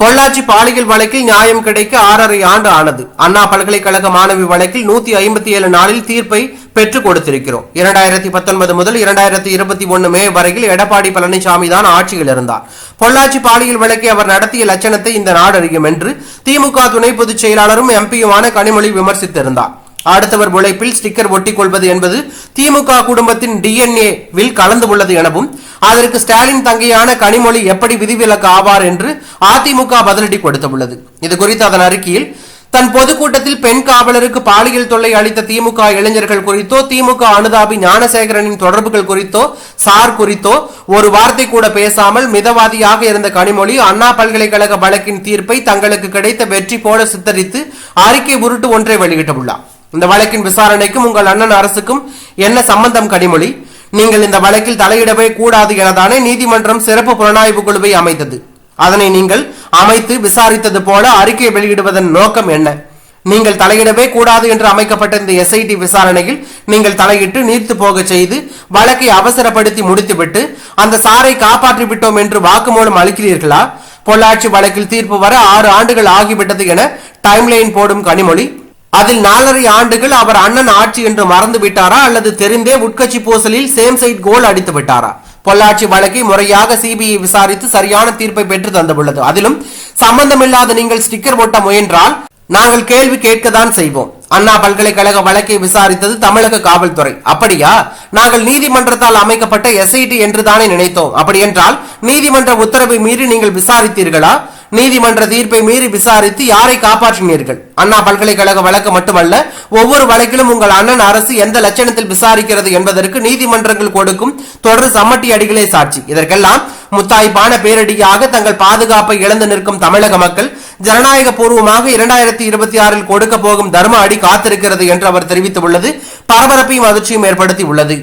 பொள்ளாச்சி பாலியல் வழக்கில் நியாயம் கிடைக்க ஆறரை ஆண்டு ஆனது. அண்ணா பல்கலைக்கழக மாணவி வழக்கில் நூத்தி ஐம்பத்தி ஏழு நாளில் தீர்ப்பை பெற்றுக் கொடுத்திருக்கிறோம். இரண்டாயிரத்தி பத்தொன்பது முதல் இரண்டாயிரத்தி இருபத்தி ஒன்னு மே வரையில் எடப்பாடி பழனிசாமி தான் ஆட்சியில் இருந்தார். பொள்ளாச்சி பாலியல் வழக்கை அவர் நடத்திய லட்சணத்தை இந்த நாடு அறியும் என்று திமுக துணை பொதுச் செயலாளரும் எம்பியுமான கனிமொழி விமர்சித்திருந்தார். அடுத்தவர் உழைப்பில் ஸ்டிக்கர் ஒட்டிக்கொள்வது என்பது திமுக குடும்பத்தின் டிஎன்ஏ வில் கலந்து உள்ளது எனவும் அதற்கு ஸ்டாலின் தங்கையான கனிமொழி எப்படி விதிவிலக்கு ஆவார் என்று அதிமுக பதிலடி கொடுத்துள்ளது. இது குறித்து அதன் அறிக்கையில் தன் பொதுக்கூட்டத்தில் பெண் காவலருக்கு பாலியல் தொல்லை அளித்த திமுக இளைஞர்கள் குறித்தோ திமுக அனுதாபி ஞானசேகரனின் தொடர்புகள் குறித்தோ சார் குறித்தோ ஒரு வார்த்தை கூட பேசாமல் மிதவாதியாக இருந்த கனிமொழி அண்ணா பல்கலைக்கழக வழக்கின் தீர்ப்பை தங்களுக்கு கிடைத்த வெற்றி போல சித்தரித்து அறிக்கை உருட்டு ஒன்றை வெளியிட்டுள்ளார். இந்த வழக்கின் விசாரணைக்கும் உங்கள் அண்ணன் அரசுக்கும் என்ன சம்பந்தம் கனிமொழி? நீங்கள் இந்த வழக்கில் தலையிடவே கூடாது எனதானே நீதிமன்றம் சிறப்பு புலனாய்வு குழுவை அமைத்தது. அதனை நீங்கள் அமைத்து விசாரித்தது போல அறிக்கை வெளியிடுவதன் நோக்கம் என்ன? நீங்கள் தலையிடவே கூடாது என்று அமைக்கப்பட்ட இந்த எஸ்ஐடி விசாரணையில் நீங்கள் தலையிட்டு நீர்த்து போக செய்து வழக்கை அவசரப்படுத்தி முடித்துவிட்டு அந்த சாரை காப்பாற்றி விட்டோம் என்று வாக்குமூலம் அளிக்கிறீர்களா? பொள்ளாச்சி வழக்கில் தீர்ப்பு வர ஆறு ஆண்டுகள் ஆகிவிட்டது என டைம்லைன் போடும் கனிமொழி. அதில் நாலரை ஆண்டுகள் அவர் அண்ணன் ஆட்சி என்று மறந்து விட்டாரா அல்லது தெரிந்தே உட்கட்சி பூசலில் சேம் சைட் கோல் அடித்து விட்டாரா? பொள்ளாச்சி வழக்கை முறையாக சிபிஐ விசாரித்து சரியான தீர்ப்பை பெற்று தந்துள்ளது. அதிலும் சம்பந்தமில்லாத நீங்கள் ஸ்டிக்கர் ஒட்ட முயன்றால் நாங்கள் கேள்வி கேட்கத்தான் செய்வோம். அண்ணா பல்கலைக்கழக வழக்கை விசாரித்தது தமிழக காவல்துறை. அப்படியா? நாங்கள் நீதிமன்றத்தால் அமைக்கப்பட்ட எஸ்ஐடி என்று தானே நினைத்தோம். அப்படி என்றால் நீதிமன்ற உத்தரவை மீறி நீங்கள் விசாரித்தீர்களா? நீதிமன்ற தீர்ப்பை மீறி விசாரித்து யாரை காப்பாற்றினீர்கள்? அண்ணா பல்கலைக்கழக வழக்கு மட்டுமல்ல ஒவ்வொரு வழக்கிலும் உங்கள் அண்ணன் அரசு எந்த லட்சணத்தில் விசாரிக்கிறது என்பதற்கு நீதிமன்றங்கள் கொடுக்கும் தொடர் சம்மட்டி அடிகளே சாட்சி. இதற்கெல்லாம் முத்தாய்ப்பான பேரடியாக தங்கள் பாதுகாப்பை இழந்து நிற்கும் தமிழக மக்கள் ஜனநாயக பூர்வமாக இரண்டாயிரத்தி இருபத்தி ஆறில் கொடுக்க போகும் தர்ம அடி காத்திருக்கிறது என்று அவர் தெரிவித்துள்ளது. பரபரப்பையும் அதிர்ச்சியும் ஏற்படுத்தி உள்ளது